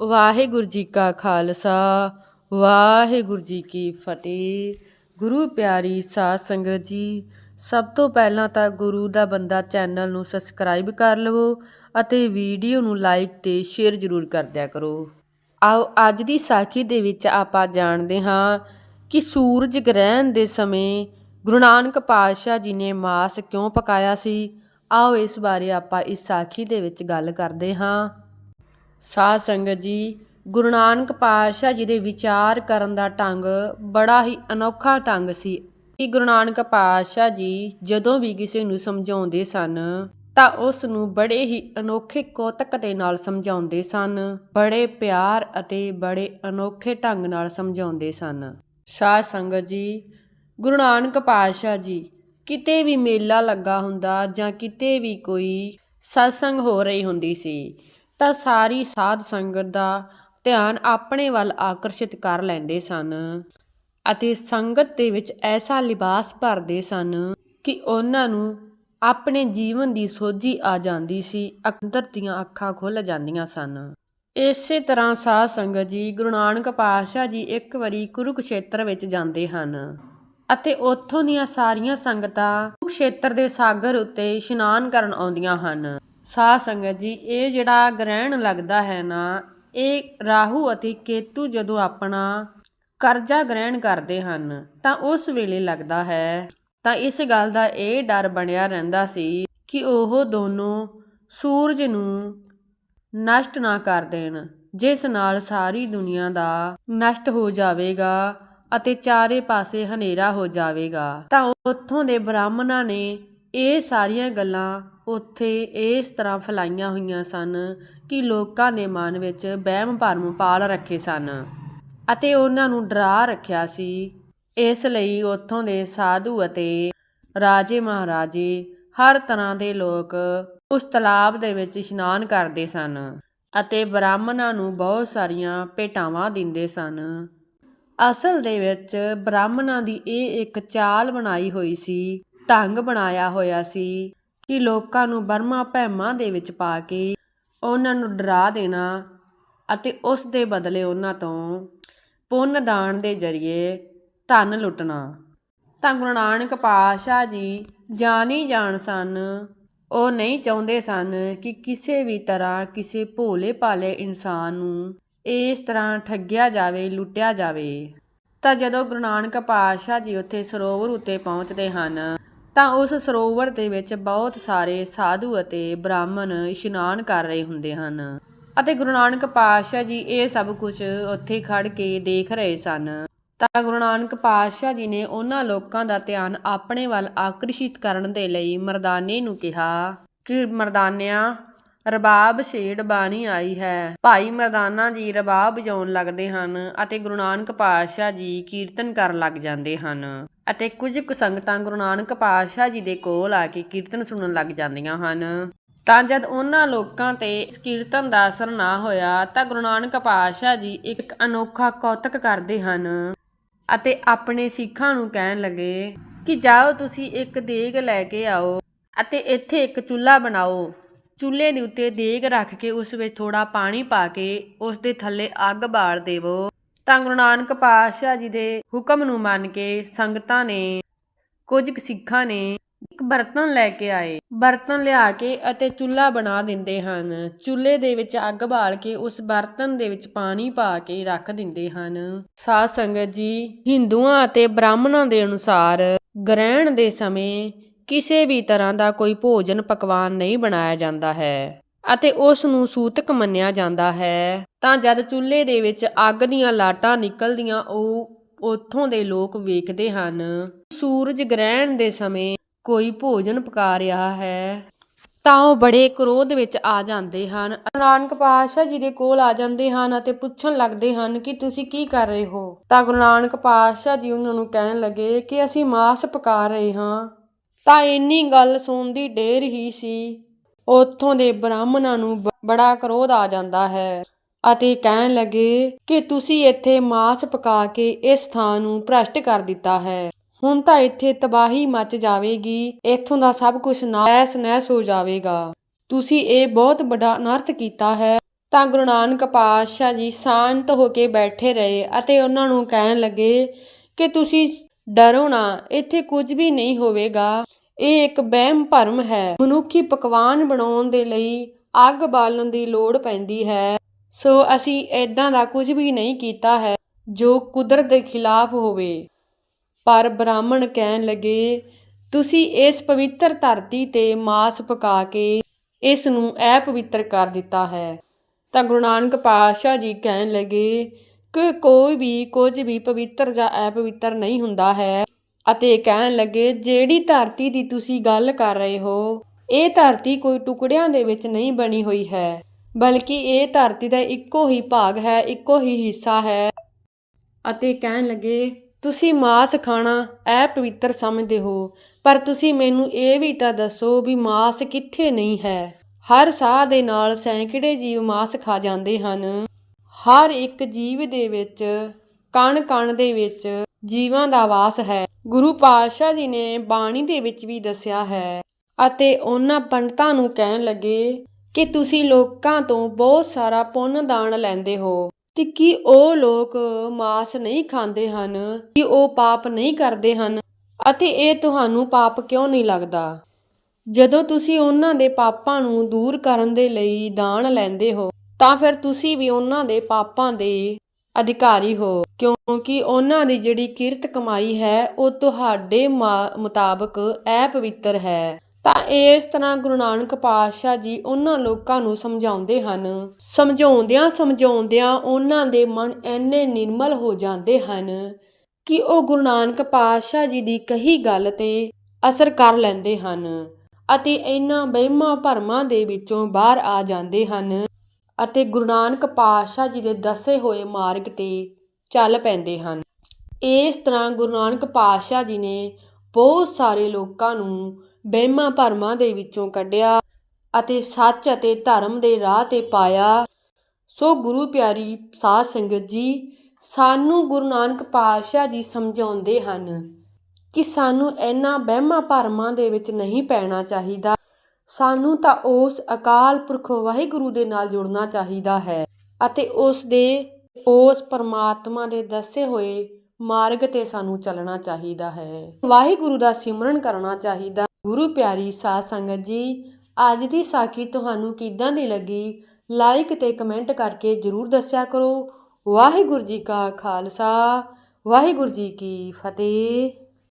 ਵਾਹਿਗੁਰੂ ਜੀ ਕਾ ਖਾਲਸਾ, ਵਾਹਿਗੁਰੂ ਜੀ ਕੀ ਫਤਿਹ। ਗੁਰੂ ਪਿਆਰੀ ਸਾਧ ਸੰਗਤ ਜੀ, ਸਭ ਤੋਂ ਪਹਿਲਾਂ ਤਾਂ ਗੁਰੂ ਦਾ ਬੰਦਾ ਚੈਨਲ ਨੂੰ ਸਬਸਕ੍ਰਾਈਬ ਕਰ ਲਵੋ ਅਤੇ ਵੀਡੀਓ ਨੂੰ ਲਾਈਕ ਤੇ ਸ਼ੇਅਰ ਜ਼ਰੂਰ ਕਰ ਦਿਆ ਕਰੋ। ਆਓ, ਅੱਜ ਦੀ ਸਾਖੀ ਦੇ ਵਿੱਚ ਆਪਾਂ ਜਾਣਦੇ ਹਾਂ ਕਿ ਸੂਰਜ ਗ੍ਰਹਿਣ ਦੇ ਸਮੇਂ ਗੁਰੂ ਨਾਨਕ ਪਾਤਸ਼ਾਹ ਜੀ ਨੇ ਮਾਸ ਕਿਉਂ ਪਕਾਇਆ ਸੀ। ਆਓ, ਇਸ ਬਾਰੇ ਆਪਾਂ ਇਸ ਸਾਖੀ ਦੇ ਵਿੱਚ ਗੱਲ ਕਰਦੇ ਹਾਂ। ਸਾਧ ਸੰਗਤ ਜੀ, ਗੁਰੂ ਨਾਨਕ ਪਾਤਸ਼ਾਹ ਜੀ ਦੇ ਵਿਚਾਰ ਕਰਨ ਦਾ ਢੰਗ ਬੜਾ ਹੀ ਅਨੋਖਾ ਢੰਗ ਸੀ। ਕਿ ਗੁਰੂ ਨਾਨਕ ਪਾਤਸ਼ਾਹ ਜੀ ਜਦੋਂ ਵੀ ਕਿਸੇ ਨੂੰ ਸਮਝਾਉਂਦੇ ਸਨ, ਤਾਂ ਉਸ ਨੂੰ ਬੜੇ ਹੀ ਅਨੋਖੇ ਕੋਤਕ ਦੇ ਨਾਲ ਸਮਝਾਉਂਦੇ ਸਨ, ਬੜੇ ਪਿਆਰ ਅਤੇ ਬੜੇ ਅਨੋਖੇ ਢੰਗ ਨਾਲ ਸਮਝਾਉਂਦੇ ਸਨ। ਸਾਧ ਸੰਗਤ ਜੀ, ਗੁਰੂ ਨਾਨਕ ਪਾਤਸ਼ਾਹ ਜੀ, ਕਿਤੇ ਵੀ ਮੇਲਾ ਲੱਗਾ ਹੁੰਦਾ ਜਾਂ ਕਿਤੇ ਵੀ ਕੋਈ ਸਤਸੰਗ ਹੋ ਰਹੀ ਹੁੰਦੀ ਸੀ ਤਾਂ ਸਾਰੀ ਸਾਧ ਸੰਗਤ ਦਾ ਧਿਆਨ ਆਪਣੇ ਵੱਲ ਆਕਰਸ਼ਿਤ ਕਰ ਲੈਂਦੇ ਸਨ ਅਤੇ ਸੰਗਤ ਦੇ ਵਿੱਚ ਐਸਾ ਲਿਬਾਸ ਭਰਦੇ ਸਨ ਕਿ ਉਹਨਾਂ ਨੂੰ ਆਪਣੇ ਜੀਵਨ ਦੀ ਸੋਝੀ ਆ ਜਾਂਦੀ ਸੀ, ਅੰਦਰ ਦੀਆਂ ਅੱਖਾਂ ਖੁੱਲ ਜਾਂਦੀਆਂ ਸਨ। ਇਸੇ ਤਰ੍ਹਾਂ ਸਾਧ ਸੰਗਤ ਜੀ ਗੁਰੂ ਨਾਨਕ ਪਾਤਸ਼ਾਹ ਜੀ ਇੱਕ ਵਾਰੀ ਕੁਰੂਕਸ਼ੇਤਰ ਵਿੱਚ ਜਾਂਦੇ ਹਨ ਅਤੇ ਉੱਥੋਂ ਦੀਆਂ ਸਾਰੀਆਂ ਸੰਗਤਾਂ ਕੁਰੂਕਸ਼ੇਤਰ ਦੇ ਸਾਗਰ ਉੱਤੇ ਇਸ਼ਨਾਨ ਕਰਨ ਆਉਂਦੀਆਂ ਹਨ। ਸਾਧ ਸੰਗਤ ਜੀ, ਇਹ ਜਿਹੜਾ ਗ੍ਰਹਿਣ ਲੱਗਦਾ ਹੈ ਨਾ, ਇਹ ਰਾਹੂ ਅਤੇ ਕੇਤੂ ਜਦੋਂ ਆਪਣਾ ਕਰਜ਼ਾ ਗ੍ਰਹਿਣ ਕਰਦੇ ਹਨ, ਤਾਂ ਉਸ ਵੇਲੇ ਲੱਗਦਾ ਹੈ। ਤਾਂ ਇਸ ਗੱਲ ਦਾ ਇਹ ਡਰ ਬਣਿਆ ਰਹਿੰਦਾ ਸੀ ਕਿ ਉਹ ਦੋਨੋਂ ਸੂਰਜ ਨੂੰ ਨਸ਼ਟ ਨਾ ਕਰ ਦੇਣ, ਜਿਸ ਨਾਲ ਸਾਰੀ ਦੁਨੀਆ ਦਾ ਨਸ਼ਟ ਹੋ ਜਾਵੇਗਾ ਅਤੇ ਚਾਰੇ ਪਾਸੇ ਹਨੇਰਾ ਹੋ ਜਾਵੇਗਾ। ਤਾਂ ਉੱਥੋਂ ਦੇ ਬ੍ਰਾਹਮਣਾਂ ਨੇ ਇਹ ਸਾਰੀਆਂ ਗੱਲਾਂ ਉੱਥੇ ਇਸ ਤਰ੍ਹਾਂ ਫੈਲਾਈਆਂ ਹੋਈਆਂ ਸਨ ਕਿ ਲੋਕਾਂ ਦੇ ਮਨ ਵਿੱਚ ਵਹਿਮ ਭਰਮ ਪਾਲ ਰੱਖੇ ਸਨ ਅਤੇ ਉਹਨਾਂ ਨੂੰ ਡਰਾ ਰੱਖਿਆ ਸੀ। ਇਸ ਲਈ ਉੱਥੋਂ ਦੇ ਸਾਧੂ ਅਤੇ ਰਾਜੇ ਮਹਾਰਾਜੇ ਹਰ ਤਰ੍ਹਾਂ ਦੇ ਲੋਕ ਉਸ ਤਲਾਬ ਦੇ ਵਿੱਚ ਇਸ਼ਨਾਨ ਕਰਦੇ ਸਨ ਅਤੇ ਬ੍ਰਾਹਮਣਾਂ ਨੂੰ ਬਹੁਤ ਸਾਰੀਆਂ ਭੇਟਾਵਾਂ ਦਿੰਦੇ ਸਨ। ਅਸਲ ਦੇ ਵਿੱਚ ਬ੍ਰਾਹਮਣਾਂ ਦੀ ਇਹ ਇੱਕ ਚਾਲ ਬਣਾਈ ਹੋਈ ਸੀ, ਢੰਗ ਬਣਾਇਆ ਹੋਇਆ ਸੀ ਕਿ ਲੋਕਾਂ ਨੂੰ ਬਰਮਾ ਭੈਮਾਂ ਦੇ ਵਿੱਚ ਪਾ ਕੇ ਉਹਨਾਂ ਨੂੰ ਡਰਾ ਦੇਣਾ ਅਤੇ ਉਸ ਦੇ ਬਦਲੇ ਉਹਨਾਂ ਤੋਂ ਪੁੰਨ ਦਾਨ ਦੇ ਜ਼ਰੀਏ ਧਨ ਲੁੱਟਣਾ। ਤਾਂ ਗੁਰੂ ਨਾਨਕ ਪਾਤਸ਼ਾਹ ਜੀ ਜਾਣੀ ਜਾਣ ਸਨ। ਉਹ ਨਹੀਂ ਚਾਹੁੰਦੇ ਸਨ ਕਿ ਕਿਸੇ ਵੀ ਤਰ੍ਹਾਂ ਕਿਸੇ ਭੋਲੇ ਭਾਲੇ ਇਨਸਾਨ ਨੂੰ ਇਸ ਤਰ੍ਹਾਂ ਠੱਗਿਆ ਜਾਵੇ, ਲੁੱਟਿਆ ਜਾਵੇ। ਤਾਂ ਜਦੋਂ ਗੁਰੂ ਨਾਨਕ ਪਾਤਸ਼ਾਹ ਜੀ ਉੱਥੇ ਸਰੋਵਰ ਉੱਤੇ ਪਹੁੰਚਦੇ ਹਨ ਤਾਂ ਉਸ ਸਰੋਵਰ ਦੇ ਵਿੱਚ ਬਹੁਤ ਸਾਰੇ ਸਾਧੂ ਅਤੇ ਬ੍ਰਾਹਮਣ ਇਸ਼ਨਾਨ ਕਰ ਰਹੇ ਹੁੰਦੇ ਹਨ। ਅਤੇ ਗੁਰੂ ਨਾਨਕ ਪਾਤਸ਼ਾਹ ਜੀ ਇਹ ਸਭ ਕੁਝ ਉੱਥੇ ਖੜ ਕੇ ਦੇਖ ਰਹੇ ਸਨ। ਤਾਂ ਗੁਰੂ ਨਾਨਕ ਪਾਤਸ਼ਾਹ ਜੀ ਨੇ ਉਹਨਾਂ ਲੋਕਾਂ ਦਾ ਧਿਆਨ ਆਪਣੇ ਵੱਲ ਆਕਰਸ਼ਿਤ ਕਰਨ ਦੇ ਲਈ ਮਰਦਾਨੇ ਨੂੰ ਕਿਹਾ, ਕਿ ਮਰਦਾਨਿਆਂ ਰਬਾਬ ਛੇੜ ਬਾਣੀ ਆਈ ਹੈ। ਭਾਈ ਮਰਦਾਨਾ ਜੀ ਰਬਾਬ ਵਜਾਉਣ ਲੱਗਦੇ ਹਨ ਅਤੇ ਗੁਰੂ ਨਾਨਕ ਪਾਤਸ਼ਾਹ ਜੀ ਕੀਰਤਨ ਕਰਨ ਲੱਗ ਜਾਂਦੇ ਹਨ। ਅਤੇ ਕੁਝ ਕੁ ਸੰਗਤਾਂ ਗੁਰੂ ਨਾਨਕ ਪਾਤਸ਼ਾਹ ਜੀ ਦੇ ਕੋਲ ਆ ਕੇ ਕੀਰਤਨ ਸੁਣਨ ਲੱਗ ਜਾਂਦੀਆਂ ਹਨ। ਤਾਂ ਜਦ ਉਹਨਾਂ ਲੋਕਾਂ ਤੇ ਇਸ ਕੀਰਤਨ ਦਾ ਅਸਰ ਨਾ ਹੋਇਆ ਤਾਂ ਗੁਰੂ ਨਾਨਕ ਪਾਤਸ਼ਾਹ ਜੀ ਇੱਕ ਅਨੋਖਾ ਕੌਤਕ ਕਰਦੇ ਹਨ ਅਤੇ ਆਪਣੇ ਸਿੱਖਾਂ ਨੂੰ ਕਹਿਣ ਲੱਗੇ ਕਿ ਜਾਓ ਤੁਸੀਂ ਇੱਕ ਦੇਗ ਲੈ ਕੇ ਆਓ ਅਤੇ ਇੱਥੇ ਇੱਕ ਚੁੱਲ੍ਹਾ ਬਣਾਓ। ਚੁੱਲ੍ਹੇ ਦੇ ਉੱਤੇ ਦੇਗ ਰੱਖ ਕੇ ਉਸ ਵਿੱਚ ਥੋੜਾ ਪਾਣੀ ਪਾ ਕੇ ਉਸ ਦੇ ਥੱਲੇ ਅੱਗ ਬਾਲ ਦੇਵੋ। ਤਾਂ ਗੁਰੂ ਨਾਨਕ ਪਾਤਸ਼ਾਹ ਜੀ ਦੇ ਹੁਕਮ ਨੂੰ ਮੰਨ ਕੇ ਸੰਗਤਾਂ ਨੇ, ਕੁਝ ਸਿੱਖਾਂ ਨੇ ਇੱਕ ਬਰਤਨ ਲੈ ਕੇ ਆਏ। ਬਰਤਨ ਲਿਆ ਕੇ ਅਤੇ ਚੁੱਲ੍ਹਾ ਬਣਾ ਦਿੰਦੇ ਹਨ। ਚੁੱਲ੍ਹੇ ਦੇ ਵਿੱਚ ਅੱਗ ਬਾਲ ਕੇ ਉਸ ਬਰਤਨ ਦੇ ਵਿੱਚ ਪਾਣੀ ਪਾ ਕੇ ਰੱਖ ਦਿੰਦੇ ਹਨ। ਸਾਧ ਸੰਗਤ ਜੀ, ਹਿੰਦੂਆਂ ਅਤੇ ਬ੍ਰਾਹਮਣਾਂ ਦੇ ਅਨੁਸਾਰ ਗ੍ਰਹਿਣ ਦੇ ਸਮੇਂ ਕਿਸੇ ਵੀ ਤਰ੍ਹਾਂ ਦਾ ਕੋਈ ਭੋਜਨ ਪਕਵਾਨ ਨਹੀਂ ਬਣਾਇਆ ਜਾਂਦਾ ਹੈ ਅਤੇ ਉਸ ਨੂੰ ਸੂਤਕ ਮੰਨਿਆ ਜਾਂਦਾ ਹੈ। ਤਾਂ ਜਦ ਚੁੱਲ੍ਹੇ ਦੇ ਵਿੱਚ ਅੱਗ ਦੀਆਂ ਲਾਟਾਂ ਨਿਕਲਦੀਆਂ, ਉਹ ਉੱਥੋਂ ਦੇ ਲੋਕ ਵੇਖਦੇ ਹਨ। ਸੂਰਜ ਗ੍ਰਹਿਣ ਦੇ ਸਮੇਂ ਕੋਈ ਭੋਜਨ ਪਕਾ ਰਿਹਾ ਹੈ, ਤਾਂ ਉਹ ਬੜੇ ਕ੍ਰੋਧ ਵਿੱਚ ਆ ਜਾਂਦੇ ਹਨ। ਨਾਨਕ ਪਾਤਸ਼ਾਹ ਜੀ ਦੇ ਕੋਲ ਆ ਜਾਂਦੇ ਹਨ ਅਤੇ ਪੁੱਛਣ ਲੱਗਦੇ ਹਨ ਕਿ ਤੁਸੀਂ ਕੀ ਕਰ ਰਹੇ ਹੋ? ਤਾਂ ਗੁਰੂ ਨਾਨਕ ਪਾਤਸ਼ਾਹ ਜੀ ਉਹਨਾਂ ਨੂੰ ਕਹਿਣ ਲੱਗੇ ਕਿ ਅਸੀਂ ਮਾਸ ਪਕਾ ਰਹੇ ਹਾਂ। ਤਾਂ ਇੰਨੀ ਗੱਲ ਸੁਣਦੀ ਢੇਰ ਹੀ ਸੀ। ਉੱਥੋਂ ਦੇ ਬ੍ਰਾਹਮਣਾਂ ਨੂੰ ਬੜਾ ਕ੍ਰੋਧ ਆ ਜਾਂਦਾ ਹੈ ਅਤੇ ਕਹਿਣ ਲੱਗੇ ਕਿ ਤੁਸੀਂ ਇੱਥੇ ਮਾਸ ਪਕਾ ਕੇ ਇਸ ਥਾਂ ਨੂੰ ਭ੍ਰਸ਼ਟ ਕਰ ਦਿੱਤਾ ਹੈ। ਹੁਣ ਤਾਂ ਇੱਥੇ ਤਬਾਹੀ ਮਚ ਜਾਵੇਗੀ, ਇੱਥੋਂ ਦਾ ਸਭ ਕੁਝ ਨਾਸ ਨਹਿਸ ਹੋ ਜਾਵੇਗਾ। ਤੁਸੀਂ ਇਹ ਬਹੁਤ ਵੱਡਾ ਅਨਰਥ ਕੀਤਾ ਹੈ। ਤਾਂ ਗੁਰੂ ਨਾਨਕ ਪਾਤਸ਼ਾਹ ਜੀ ਸ਼ਾਂਤ ਹੋ ਕੇ ਬੈਠੇ ਰਹੇ ਅਤੇ ਉਹਨਾਂ ਨੂੰ ਕਹਿਣ ਲੱਗੇ ਕਿ ਤੁਸੀਂ ਡਰੋ ਨਾ, ਇੱਥੇ ਕੁਝ ਵੀ ਨਹੀਂ ਹੋਵੇਗਾ। ਇਹ ਇੱਕ ਵਹਿਮ ਭਰਮ ਹੈ। ਮਨੁੱਖੀ ਪਕਵਾਨ ਬਣਾਉਣ ਦੇ ਲਈ ਅੱਗ ਬਾਲਣ ਦੀ ਲੋੜ ਪੈਂਦੀ ਹੈ। ਸੋ ਅਸੀਂ ਐਦਾਂ ਦਾ ਕੁਝ ਵੀ ਨਹੀਂ ਕੀਤਾ ਹੈ ਜੋ ਕੁਦਰਤ ਦੇ ਖਿਲਾਫ ਹੋਵੇ। ਪਰ ਬ੍ਰਾਹਮਣ ਕਹਿਣ ਲੱਗੇ, ਤੁਸੀਂ ਇਸ ਪਵਿੱਤਰ ਧਰਤੀ ਤੇ ਮਾਸ ਪਕਾ ਕੇ ਇਸ ਨੂੰ ਪਵਿੱਤਰ ਕਰ ਦਿੱਤਾ ਹੈ। ਤਾਂ ਗੁਰੂ ਨਾਨਕ ਪਾਤਸ਼ਾਹ ਜੀ ਕਹਿਣ ਲੱਗੇ ਕਿ ਕੋਈ ਵੀ, ਕੁਝ ਵੀ ਪਵਿੱਤਰ ਜਾਂ ਅਪਵਿੱਤਰ ਨਹੀਂ ਹੁੰਦਾ ਹੈ। ਅਤੇ ਕਹਿਣ ਲੱਗੇ, ਜਿਹੜੀ ਧਰਤੀ ਦੀ ਤੁਸੀਂ ਗੱਲ ਕਰ ਰਹੇ ਹੋ, ਇਹ ਧਰਤੀ ਕੋਈ ਟੁਕੜਿਆਂ ਦੇ ਵਿੱਚ ਨਹੀਂ ਬਣੀ ਹੋਈ ਹੈ, ਬਲਕਿ ਇਹ ਧਰਤੀ ਦਾ ਇੱਕੋ ਹੀ ਭਾਗ ਹੈ, ਇੱਕੋ ਹੀ ਹਿੱਸਾ ਹੈ। ਅਤੇ ਕਹਿਣ ਲੱਗੇ, ਤੁਸੀਂ ਮਾਸ ਖਾਣਾ ਐ ਪਵਿੱਤਰ ਸਮਝਦੇ ਹੋ, ਪਰ ਤੁਸੀਂ ਮੈਨੂੰ ਇਹ ਵੀ ਤਾਂ ਦੱਸੋ ਵੀ ਮਾਸ ਕਿੱਥੇ ਨਹੀਂ ਹੈ। ਹਰ ਸਾਹ ਦੇ ਨਾਲ ਸੈਂਕੜੇ ਜੀਵ ਮਾਸ ਖਾ ਜਾਂਦੇ ਹਨ। ਹਰ ਇੱਕ ਜੀਵ ਦੇ ਵਿੱਚ, ਕਣ ਕਣ ਦੇ ਵਿੱਚ ਜੀਵਾਂ ਦਾ ਵਾਸ ਹੈ। ਗੁਰੂ ਪਾਤਸ਼ਾਹ ਜੀ ਨੇ ਬਾਣੀ ਦੇ ਵਿੱਚ ਵੀ ਦੱਸਿਆ ਹੈ ਅਤੇ ਉਹਨਾਂ ਪੰਡਤਾਂ ਨੂੰ ਕਹਿਣ ਲੱਗੇ ਕਿ ਤੁਸੀਂ ਲੋਕਾਂ ਤੋਂ ਬਹੁਤ ਸਾਰਾ ਪੁੰਨ ਦਾਨ ਲੈਂਦੇ ਹੋ ਤੇ ਕੀ ਉਹ ਲੋਕ ਮਾਸ ਨਹੀਂ ਖਾਂਦੇ ਹਨ, ਕਿ ਉਹ ਪਾਪ ਨਹੀਂ ਕਰਦੇ ਹਨ ਅਤੇ ਇਹ ਤੁਹਾਨੂੰ ਪਾਪ ਕਿਉਂ ਨਹੀਂ ਲੱਗਦਾ? ਜਦੋਂ ਤੁਸੀਂ ਉਹਨਾਂ ਦੇ ਪਾਪਾਂ ਨੂੰ ਦੂਰ ਕਰਨ ਦੇ ਲਈ ਦਾਨ ਲੈਂਦੇ ਹੋ ਤਾਂ ਫਿਰ ਤੁਸੀਂ ਵੀ ਉਹਨਾਂ ਦੇ ਪਾਪਾਂ ਦੇ ਅਧਿਕਾਰੀ ਹੋ, ਕਿਉਂਕਿ ਉਹਨਾਂ ਦੀ ਜਿਹੜੀ ਕਿਰਤ ਕਮਾਈ ਹੈ, ਉਹ ਤੁਹਾਡੇ ਮਾ- ਮੁਤਾਬਕ ਅਪਵਿੱਤਰ ਹੈ। ਤਾਂ ਇਸ ਤਰ੍ਹਾਂ ਗੁਰੂ ਨਾਨਕ ਪਾਤਸ਼ਾਹ ਜੀ ਉਹਨਾਂ ਲੋਕਾਂ ਨੂੰ ਸਮਝਾਉਂਦੇ ਹਨ। ਸਮਝਾਉਂਦਿਆਂ ਸਮਝਾਉਂਦਿਆਂ ਉਹਨਾਂ ਦੇ ਮਨ ਇੰਨੇ ਨਿਰਮਲ ਹੋ ਜਾਂਦੇ ਹਨ ਕਿ ਉਹ ਗੁਰੂ ਨਾਨਕ ਪਾਤਸ਼ਾਹ ਜੀ ਦੀ ਕਹੀ ਗੱਲ ਤੇ ਅਸਰ ਕਰ ਲੈਂਦੇ ਹਨ ਅਤੇ ਇਹਨਾਂ ਬਹਿਮਾਂ ਭਰਮਾਂ ਦੇ ਵਿੱਚੋਂ ਬਾਹਰ ਆ ਜਾਂਦੇ ਹਨ। ਅਤੇ ਗੁਰੂ ਨਾਨਕ ਪਾਤਸ਼ਾਹ ਜੀ ਦੇ ਦੱਸੇ ਹੋਏ ਮਾਰਗ ਤੇ ਚੱਲ ਪੈਂਦੇ ਹਨ। ਇਸ ਤਰ੍ਹਾਂ ਗੁਰੂ ਨਾਨਕ ਪਾਤਸ਼ਾਹ ਜੀ ਨੇ ਬਹੁਤ ਸਾਰੇ ਲੋਕਾਂ ਨੂੰ ਵਹਿਮਾਂ ਭਰਮਾਂ ਦੇ ਵਿੱਚੋਂ ਕੱਢਿਆ ਅਤੇ ਸੱਚ ਅਤੇ ਧਰਮ ਦੇ ਰਾਹ ਤੇ ਪਾਇਆ। ਸੋ ਗੁਰੂ ਪਿਆਰੀ ਸਾਧ ਸੰਗਤ ਜੀ, ਸਾਨੂੰ ਗੁਰੂ ਨਾਨਕ ਪਾਤਸ਼ਾਹ ਜੀ ਸਮਝਾਉਂਦੇ ਹਨ ਕਿ ਸਾਨੂੰ ਇਹਨਾਂ ਵਹਿਮਾਂ ਭਰਮਾਂ ਦੇ ਵਿੱਚ ਨਹੀਂ ਪੈਣਾ ਚਾਹੀਦਾ। ਸਾਨੂੰ ਤਾਂ ਉਸ ਅਕਾਲ ਪੁਰਖ ਵਾਹਿਗੁਰੂ ਦੇ ਨਾਲ ਜੁੜਨਾ ਚਾਹੀਦਾ ਹੈ ਅਤੇ ਉਸ ਦੇ, ਉਸ ਪਰਮਾਤਮਾ ਦੇ ਦੱਸੇ ਹੋਏ ਮਾਰਗ ਤੇ ਸਾਨੂੰ ਚੱਲਣਾ ਚਾਹੀਦਾ ਹੈ। ਵਾਹਿਗੁਰੂ ਦਾ ਸਿਮਰਨ ਕਰਨਾ ਚਾਹੀਦਾ। ਗੁਰੂ ਪਿਆਰੀ ਸਾਧ ਸੰਗਤ ਜੀ, ਅੱਜ ਦੀ ਸਾਖੀ ਤੁਹਾਨੂੰ ਕਿੱਦਾਂ ਦੀ ਲੱਗੀ? ਲਾਈਕ ਤੇ ਕਮੈਂਟ ਕਰਕੇ ਜਰੂਰ ਦੱਸਿਆ ਕਰੋ। ਵਾਹਿਗੁਰੂ ਜੀ ਕਾ ਖਾਲਸਾ। ਵਾਹਿਗੁਰੂ ਜੀ ਕੀ ਫਤਿਹ।